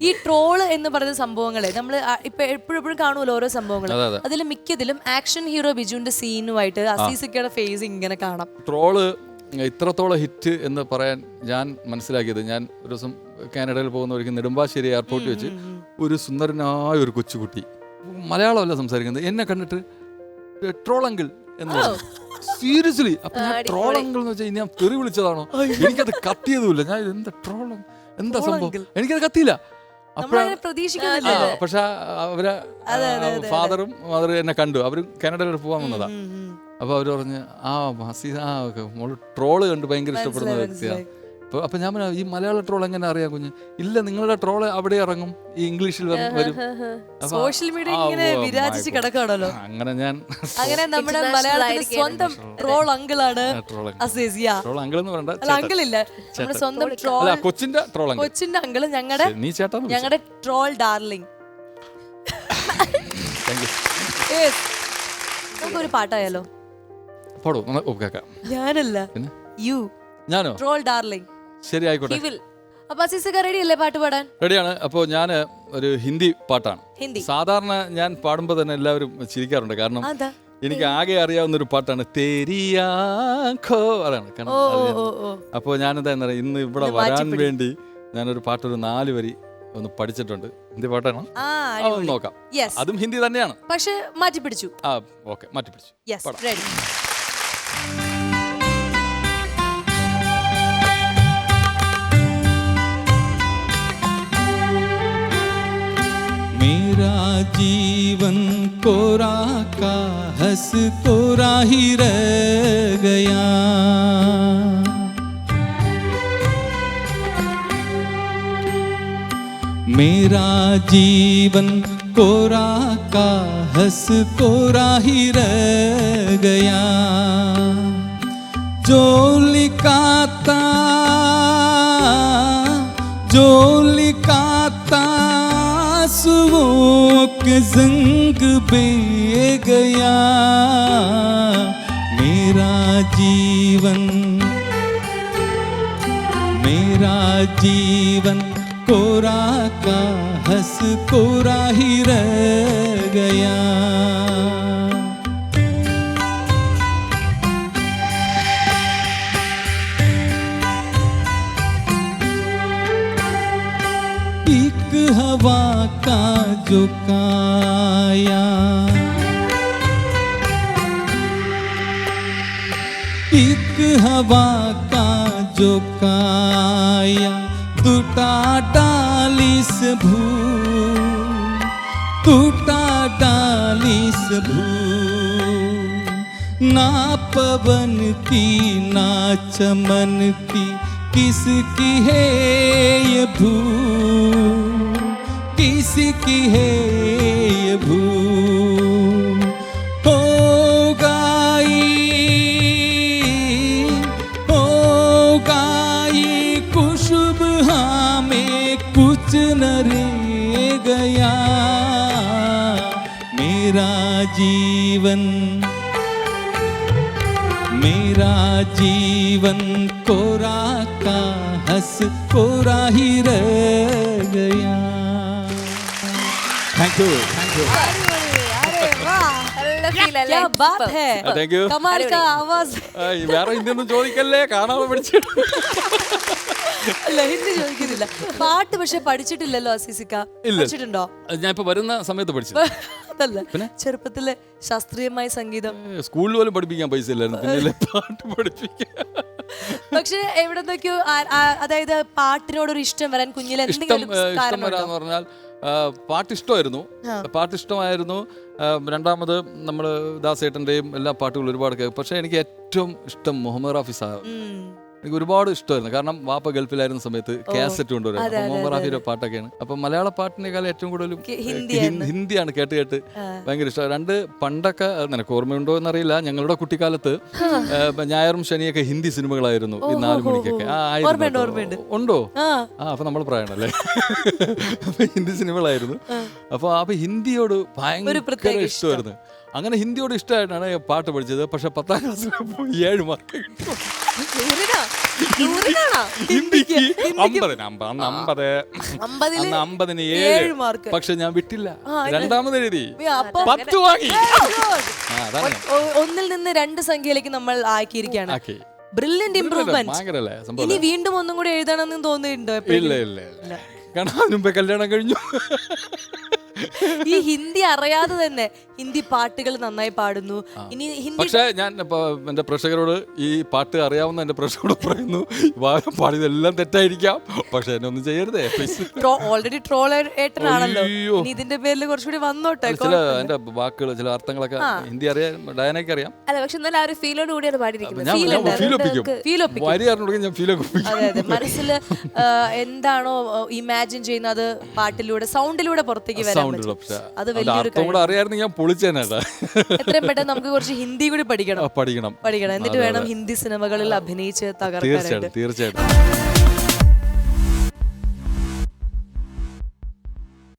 ഈ ട്രോൾ എന്ന് പറയുന്ന സംഭവങ്ങളെ നമ്മൾ ഇപ്പൊ എപ്പോഴും കാണുമല്ലോ ഓരോ സംഭവങ്ങൾ അതെ, അതെ. അതിൽ മിക്കതിലും ആക്ഷൻ ഹീറോ ബിജുവിന്റെ സീനുമായിട്ട് അസീസിക്കയുടെ ഫേസ് ഇങ്ങനെ കാണാം. ട്രോൾ ഇത്രത്തോളം ഹിറ്റ് എന്ന് പറയാൻ ഞാൻ മനസ്സിലാക്കിയത് ഞാൻ ഒരു ദിവസം കാനഡയിൽ പോകുന്ന വഴിക്ക് നെടുമ്പാശ്ശേരി എയർപോർട്ടിൽ വെച്ച് ഒരു സുന്ദരനായ ഒരു കൊച്ചുകുട്ടി മലയാളമല്ല സംസാരിക്കുന്നത് എന്നെ കണ്ടിട്ട് ട്രോളങ്കിൾ എന്ന് സീരിയസ്ലി അപ്പൊ ഞാൻ ട്രോളങ്കിൾ എന്ന് വെച്ചാൽ ഞാൻ തെറി വിളിച്ചതാണോ? എനിക്കത് കത്തിയതുമില്ല ഞാൻ എന്താ ട്രോളം? എന്താ സംഭവം? എനിക്കത് കത്തിയില്ല. പ്രതീക്ഷിക്കുന്നില്ല പക്ഷെ അവരെ ഫാദറും മദർ എന്നെ കണ്ടു. അവർ കാനഡയിൽ പോവാൻ വന്നതാ. അപ്പൊ അവർ പറഞ്ഞ് ആ മസീദ് ആ മോൾ ട്രോൾ കണ്ട് ഭയങ്കര ഇഷ്ടപ്പെടുന്ന വ്യക്തിയാണ് അപ്പൊ അപ്പം ഞാൻ പറഞ്ഞു, ഈ മലയാള ട്രോൾ എങ്ങനെ അറിയാം കുഞ്ഞ്? ഇല്ല നിങ്ങളുടെ ട്രോൾ അവിടെ ഇറങ്ങും ഈ ഇംഗ്ലീഷിൽ വരും. വരും സോഷ്യൽ മീഡിയ ഇങ്ങനെ വിരാജിച്ച് അങ്ങനെ ഞാൻ അങ്ങനെ നമ്മുടെ സ്വന്തം ട്രോൾ അങ്കിളാണ് ട്രോൾ ട്രോൾ അങ്കിൾ എന്ന് പറയണ്ട. അല്ല അങ്കിൾ ഇല്ല. നമ്മുടെ സ്വന്തം ട്രോൾ അല്ല കൊച്ചിന്റെ ട്രോൾ അങ്കിൾ കൊച്ചിന്റെ അങ്കിൾ ഞങ്ങളുടെ നീ ചേട്ടാ ഞങ്ങളുടെ ട്രോൾ ഡാർലിംഗ് നമുക്കൊരു പാട്ടായാലോ? പാടോ ഞാനല്ല. യു ഞാനോ? ട്രോൾ ഡാർലിംഗ് ശരി ആയിക്കോട്ടെ. അപ്പൊ അസീസൊക്കെ റെഡി അല്ലേ പാട്ട് പാടാൻ? റെഡിയാണ് അപ്പോൾ ഞാൻ ഒരു ഹിന്ദി പാട്ടാണ്. ഹിന്ദി. സാധാരണ ഞാൻ പാടുമ്പോൾ തന്നെ എല്ലാവരും ചിരിക്കാറുണ്ട്. കാരണം എനിക്ക് ആകെ അറിയാവുന്ന ഒരു പാട്ടാണ് തെരിയാഖോ അതാണ്. അപ്പോൾ ഞാനെന്താ എന്താ പറയുക? ഇന്ന് ഇവിടെ വരാൻ. വേണ്ടി ഞാനൊരു പാട്ടൊരു നാല് വരി ഒന്ന് പഠിച്ചിട്ടുണ്ട്. ഹിന്ദി പാട്ടാണ്? അതൊന്ന് നോക്കാം. അതും ഹിന്ദി തന്നെയാണ്. പക്ഷെ മാറ്റി പിടിച്ചു ആ ഓക്കെ. മാറ്റി പിടിച്ചു. റെഡി हंस कोरा ही रह गया। मेरा जीवन कोरा का हंस कोरा ही रह गया। जो लिखा था जो जंग बे गया। मेरा जीवन मेरा जीवन कोरा का हंस कोरा ही रह गया। का जो काया एक हवा का जो काया टूटा डालिस भू। टूटा डालिस भू। ना पवन की, ना चमन की, किसकी है ये भू? किसकी है ये भू हो गाई हो गाई, खुशबू में कुछ न रह गया। मेरा जीवन मेरा जीवन कोरा का हंस, कोरा ही रह गया। താങ്ക് യു താങ്ക് യു വേറെ ഇന്നൊന്നും ചോദിക്കല്ലേ? കാണാതെ പഠിച്ചു ഹിന്ദി ചോദിക്കുന്നില്ല. പാട്ട് പക്ഷെ പഠിച്ചിട്ടില്ലല്ലോ അസീസിക്ക. പഠിച്ചിട്ടുണ്ടോ? ഞാൻ ഇപ്പൊ വരുന്ന സമയത്ത് പഠിച്ചു അതല്ല. ചെറുപ്പത്തിലെ ശാസ്ത്രീയമായ സംഗീതം. സ്കൂളിൽ പോലും പഠിപ്പിക്കാൻ പൈസ ഇല്ലായിരുന്നു. പിന്നെ പാട്ട് പഠിപ്പിക്കാൻ. പക്ഷേ എവിടെ നിന്നൊക്കെയോ അതായത് പാട്ടിനോടൊരു ഇഷ്ടം വരാൻ കുഞ്ഞിലെ എന്തെങ്കിലും പറഞ്ഞാൽ പാട്ട് ഇഷ്ടമായിരുന്നു പാട്ട് ഇഷ്ടമായിരുന്നു രണ്ടാമത് നമ്മൾ ദാസേട്ടന്റെയും എല്ലാ പാട്ടുകളും ഒരുപാട് കേൾക്കും പക്ഷേ എനിക്ക് ഏറ്റവും ഇഷ്ടം മുഹമ്മദ് റാഫി ഉം. എനിക്ക് ഒരുപാട് ഇഷ്ടമായിരുന്നു. കാരണം വാപ്പ ഗൾഫിലായിരുന്ന സമയത്ത് കാസറ്റ് കൊണ്ടുവരും റാഫിയുടെ പാട്ടൊക്കെയാണ്. അപ്പൊ മലയാള പാട്ടിനേക്കാൾ ഏറ്റവും കൂടുതൽ ഹിന്ദിയാണ് കേട്ട് കേട്ട് ഭയങ്കര ഇഷ്ടം. രണ്ട് പണ്ടൊക്കെ നിനക്ക് ഓർമ്മയുണ്ടോ എന്നറിയില്ല. ഞങ്ങളുടെ കുട്ടിക്കാലത്ത് ഞായറും ശനിയൊക്കെ ഹിന്ദി സിനിമകളായിരുന്നു ഈ നാല് മണിക്കൊക്കെ. ഉണ്ടോ? ആ. അപ്പൊ നമ്മൾ പ്രായണല്ലേ അപ്പൊ ഹിന്ദി സിനിമകളായിരുന്നു. അപ്പൊ അപ്പൊ ഹിന്ദിയോട് ഭയങ്കര. ഇഷ്ടമായിരുന്നു. അങ്ങനെ ഹിന്ദിയോട് ഇഷ്ടമായിട്ടാണ് പാട്ട് പഠിച്ചത്. പക്ഷെ പത്താം ക്ലാസ്സിൽ പോയി ഏഴ് മാർക്ക് ഹിന്ദിക്ക് അമ്പതിന് അമ്പ അന്ന് അമ്പത്. അന്ന് അമ്പതിന് ഏഴ്. മാർക്ക്. പക്ഷെ ഞാൻ വിട്ടില്ല. രണ്ടാമത് എഴുതി. പത്ത് വാങ്ങി. ഒ- ഒന്നിൽ നിന്ന് രണ്ട് സംഖ്യയിലേക്ക് നമ്മൾ ആക്കിയിരിക്കുകയാണ്. ആക്കി. ബ്രില്യന്റ് ഇംപ്രൂവ്മെന്റ് ഇനി വീണ്ടും ഒന്നും കൂടി എഴുതണമെന്ന് തോന്നിയിട്ടുണ്ടോ ഇല്ല ഇല്ല കാരണം മുമ്പേ കല്യാണം കഴിഞ്ഞു. ഈ ഹിന്ദി അറിയാതെ തന്നെ ഹിന്ദി പാട്ടുകൾ നന്നായി പാടുന്നു. ഇനി ഹിന്ദി പക്ഷേ ഞാൻ ഇപ്പൊ എന്റെ പ്രേക്ഷകരോട് ഈ പാട്ട് അറിയാവുന്ന എന്റെ പ്രേക്ഷകരോട് പറയുന്നു വാരം പാടിയതെല്ലാം തെറ്റായിരിക്കാം. പക്ഷെ എന്നെ ഒന്നും ചെയ്യരുതേ. please. ഓൾറെഡി ട്രോൾ ഏട്ടനാണല്ലോ അയ്യോ. ഇനി ഇതിന്റെ പേരിൽ കുറച്ചുകൂടി വന്നോട്ടെ ചില എന്റെ വാക്കുകൾ ചില അർത്ഥങ്ങളൊക്കെ ഹിന്ദി അറിയാം ഡയനയ്ക്ക് അറിയാം. അല്ല പക്ഷെ നല്ല ആ ഒരു ഫീലോട് കൂടിയാണ് പാടിയിരിക്കുന്നത്. ഞാൻ. ഫീൽ ഒപ്പിക്കും. ഫീൽ ഒപ്പിക്കും. വരി അറിഞ്ഞുണ്ടെങ്കിൽ ഞാൻ അതെ അതെ. മനസ്സിൽ എന്താണോ ഇമാജിൻ ചെയ്യുന്നത് പാട്ടിലൂടെ സൗണ്ടിലൂടെ പുറത്തേക്ക് വരാൻ പറ്റും. അത് വലിയൊരു അർത്ഥം കൂടെ അറിയാമായിരുന്നെങ്കിൽ ഞാൻ പൊളിച്ചേനേട്ടാ എത്രയും പെട്ടെന്ന് നമുക്ക് കുറച്ച് ഹിന്ദി കൂടി പഠിക്കണം. പഠിക്കണം. പഠിക്കണം. എന്നിട്ട് വേണം ഹിന്ദി സിനിമകളിൽ അഭിനയിച്ച് തകർക്കാനായിട്ട്. തീർച്ചയായിട്ടും തീർച്ചയായിട്ടും.